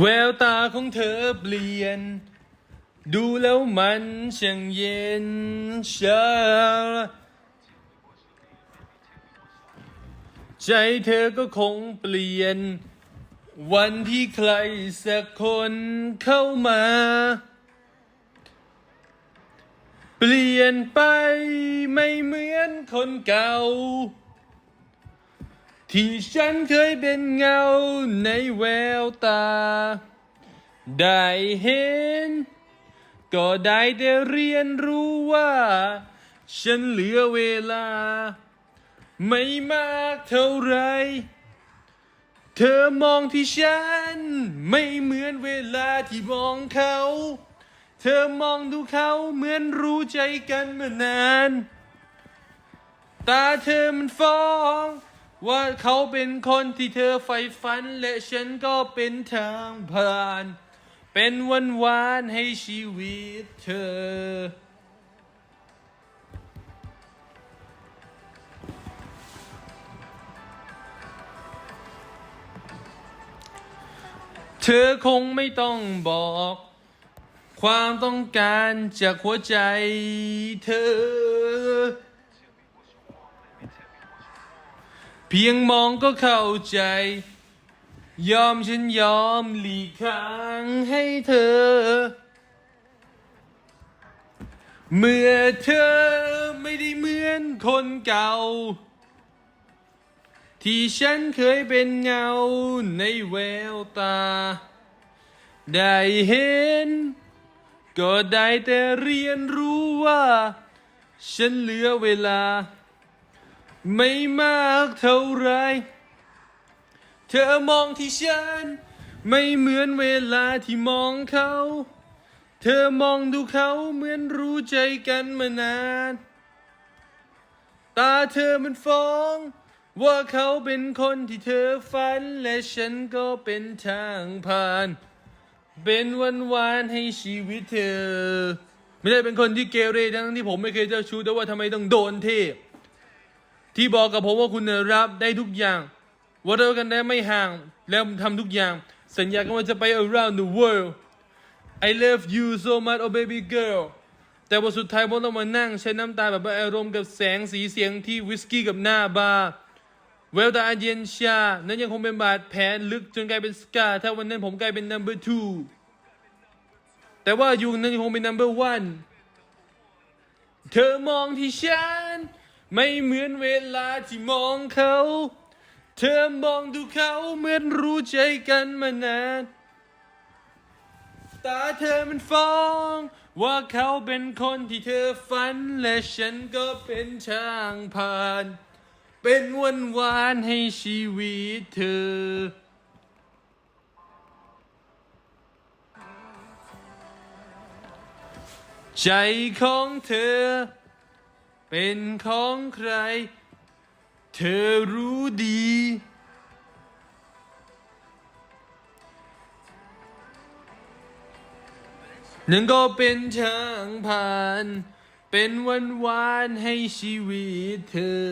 แววตาของเธอเปลี่ยน ดูแล้วมันช่างเย็นชาใจเธอก็คงเปลี่ยน วันที่ใครสักคนเข้ามา เปลี่ยนไปไม่เหมือนคนเก่า ที่ฉันเคยเป็นเงาในแววตา ได้เห็น ก็ได้แต่เรียนรู้ว่า ฉันเหลือเวลา ไม่มากเท่าไร เธอมองที่ฉัน ไม่เหมือนเวลาที่มองเขา เธอมองดูเขาเหมือนรู้ใจกันมานาน ตาเธอมันฟ้อง ว่าเขาเป็นคนที่เธอใฝ่ฝัน และฉันก็เป็นทางผ่าน เป็นวันวานให้ชีวิตเธอ เธอคงไม่ต้องบอก ความต้องการจากหัวใจเธอ เพียงมองก็เข้าใจ ยอมฉันยอมหลีกทางให้เธอ เมื่อเธอไม่ได้เหมือนคนเก่า ที่ฉันเคยเป็นเงาในแววตา ได้เห็น ก็ได้แต่เรียนรู้ว่า ฉันเหลือเวลา ไม่มากเท่าไร เธอมองที่ฉัน ไม่เหมือนเวลาที่มองเขา เธอมองดูเขาเหมือนรู้ใจกันมานาน ตาเธอมันฟ้อง ว่าเขาเป็นคนที่เธอฝัน และฉันก็เป็นทางผ่าน เป็นวันวานให้ชีวิตเธอ ไม่ได้เป็นคนที่เกเรทั้งที่ผมไม่เคยเจ้าชู้แต่ว่าทำไมต้องโดนเทพ ที่บอกกับผมว่าคุณรับได้ทุกอย่างว่าเรากันได้ไม่ห่าง แล้วทำทุกอย่าง สัญญากันว่าจะไป around the world I love you so much oh baby girl แต่ว่าสุดท้ายผมต้องมานั่งใช้น้ำตาแบบว่าอารมณ์กับแสงสีเสียงที่วิสกี้กับหน้าบาร์แววตาอันเย็นชา นั้นยังคงเป็นบาดแผลลึกจนกลายเป็นสกา ถ้าวันนั้นผมกลายเป็น number two แต่ว่ายุงนั้นยังคงเป็น number one เธอมองที่ฉัน ไม่เหมือนเวลาที่มองเขา เธอมองดูเขาเหมือนรู้ใจกันมานาน ตาเธอมันฟ้อง ว่าเขาเป็นคนที่เธอฝัน และฉันก็เป็นช่างผ่าน เป็นวันวานให้ชีวิตเธอ ใจของเธอ เป็นของใคร เธอรู้ดี นั่นก็เป็นช่างผ่าน เป็นวันวานให้ชีวิตเธอ